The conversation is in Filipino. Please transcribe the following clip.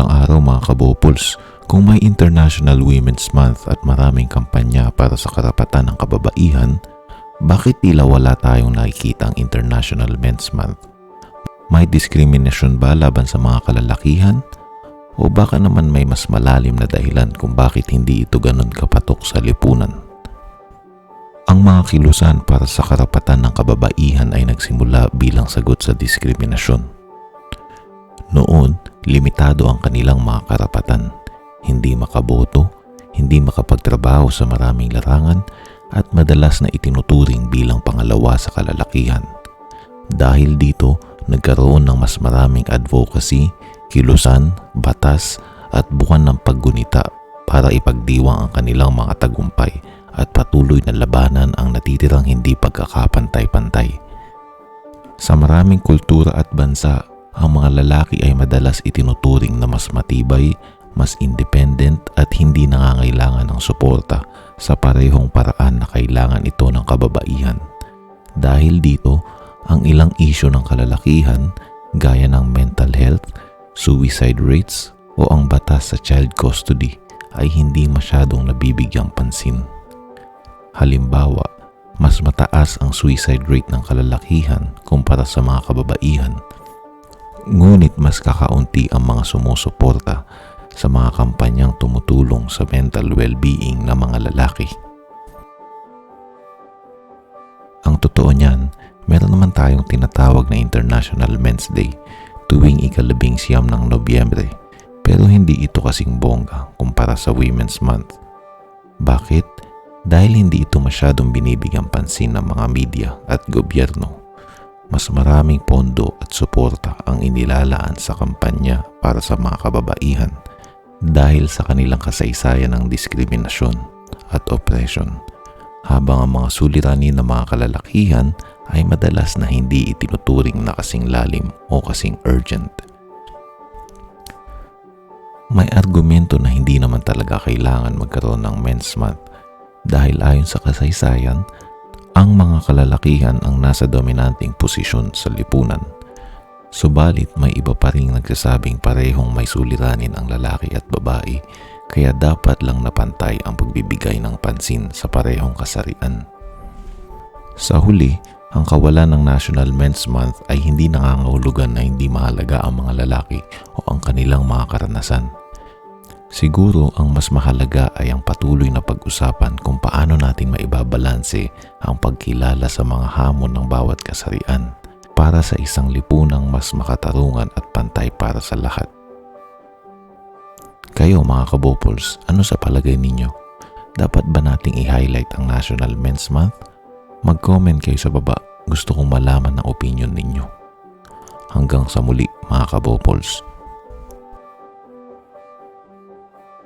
Magandang araw mga kabopols. Kung may International Women's Month at maraming kampanya para sa karapatan ng kababaihan, bakit tila wala tayong nakikita ang International Men's Month? May diskriminasyon ba laban sa mga kalalakihan? O baka naman may mas malalim na dahilan kung bakit hindi ito ganun kapatok sa lipunan? Ang mga kilusan para sa karapatan ng kababaihan ay nagsimula bilang sagot sa diskriminasyon. Noon, limitado ang kanilang mga karapatan. Hindi makaboto, hindi makapagtrabaho sa maraming larangan at madalas na itinuturing bilang pangalawa sa kalalakihan. Dahil dito, nagkaroon ng mas maraming advocacy, kilusan, batas at buwan ng paggunita para ipagdiwang ang kanilang mga tagumpay at patuloy na labanan ang natitirang hindi pagkakapantay-pantay. Sa maraming kultura at bansa, ang mga lalaki ay madalas itinuturing na mas matibay, mas independent at hindi nangangailangan ng suporta sa parehong paraan na kailangan ito ng kababaihan. Dahil dito, ang ilang isyo ng kalalakihan gaya ng mental health, suicide rates o ang batas sa child custody ay hindi masyadong nabibigyang pansin. Halimbawa, mas mataas ang suicide rate ng kalalakihan kumpara sa mga kababaihan. Ngunit mas kakaunti ang mga sumusuporta sa mga kampanyang tumutulong sa mental well-being ng mga lalaki. Ang totoo niyan, meron naman tayong tinatawag na International Men's Day tuwing ikalabing siyam ng Nobyembre pero hindi ito kasing bongga kumpara sa Women's Month. Bakit? Dahil hindi ito masyadong binibigyan pansin ng mga media at gobyerno. Mas maraming pondo at suporta ang inilalaan sa kampanya para sa mga kababaihan dahil sa kanilang kasaysayan ng diskriminasyon at oppression habang ang mga suliranin ng mga kalalakihan ay madalas na hindi itinuturing na kasing lalim o kasing urgent. May argumento na hindi naman talaga kailangan magkaroon ng Men's Month dahil ayon sa kasaysayan, ang mga kalalakihan ang nasa dominanting posisyon sa lipunan. Subalit may iba pa rin nagsasabing parehong may suliranin ang lalaki at babae kaya dapat lang napantay ang pagbibigay ng pansin sa parehong kasarian. Sa huli, ang kawalan ng National Men's Month ay hindi nangangahulugan na hindi mahalaga ang mga lalaki o ang kanilang mga karanasan. Siguro ang mas mahalaga ay ang patuloy na pag-usapan kung paano natin maibabalanse ang pagkilala sa mga hamon ng bawat kasarian para sa isang lipunang mas makatarungan at pantay para sa lahat. Kayo mga kabopols, ano sa palagay ninyo? Dapat ba nating i-highlight ang National Men's Month? Mag-comment kayo sa baba. Gusto kong malaman ang opinion ninyo. Hanggang sa muli mga kabopols.